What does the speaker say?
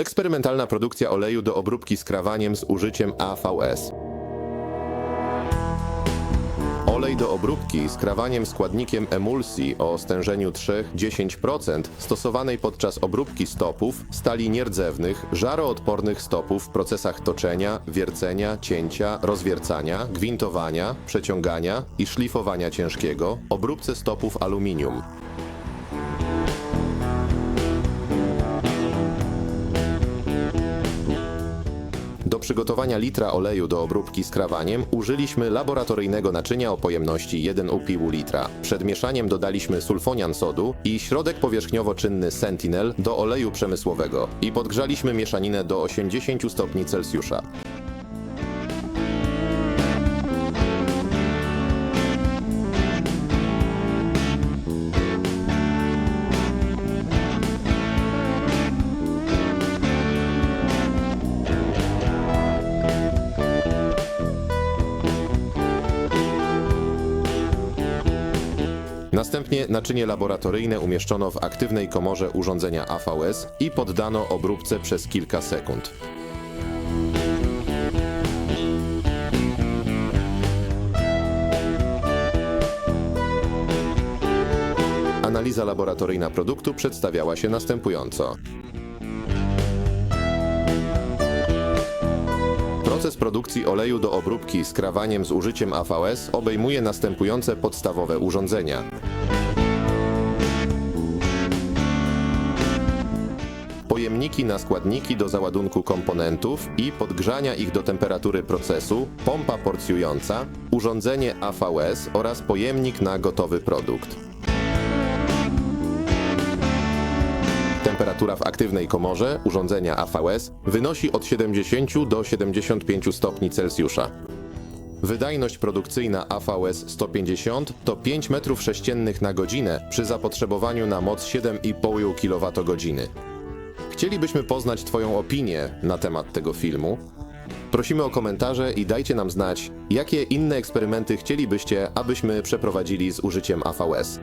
Eksperymentalna produkcja oleju do obróbki skrawaniem z użyciem AVS. Olej do obróbki skrawaniem składnikiem emulsji o stężeniu 3-10% stosowanej podczas obróbki stopów, stali nierdzewnych, żaroodpornych stopów w procesach toczenia, wiercenia, cięcia, rozwiercania, gwintowania, przeciągania i szlifowania ciężkiego, obróbce stopów aluminium. Do przygotowania litra oleju do obróbki skrawaniem użyliśmy laboratoryjnego naczynia o pojemności 1,5 litra. Przed mieszaniem dodaliśmy sulfonian sodu i środek powierzchniowo-czynny Sentinel do oleju przemysłowego i podgrzaliśmy mieszaninę do 80 stopni Celsjusza. Następnie naczynie laboratoryjne umieszczono w aktywnej komorze urządzenia AVS i poddano obróbce przez kilka sekund. Analiza laboratoryjna produktu przedstawiała się następująco. Proces produkcji oleju do obróbki skrawaniem z użyciem AVS obejmuje następujące podstawowe urządzenia. Pojemniki na składniki do załadunku komponentów i podgrzania ich do temperatury procesu, pompa porcjująca, urządzenie AVS oraz pojemnik na gotowy produkt. Temperatura w aktywnej komorze urządzenia AVS wynosi od 70 do 75 stopni Celsjusza. Wydajność produkcyjna AVS 150 to 5 m3 na godzinę przy zapotrzebowaniu na moc 7,5 kWh. Chcielibyśmy poznać Twoją opinię na temat tego filmu. Prosimy o komentarze i dajcie nam znać, jakie inne eksperymenty chcielibyście, abyśmy przeprowadzili z użyciem AVS.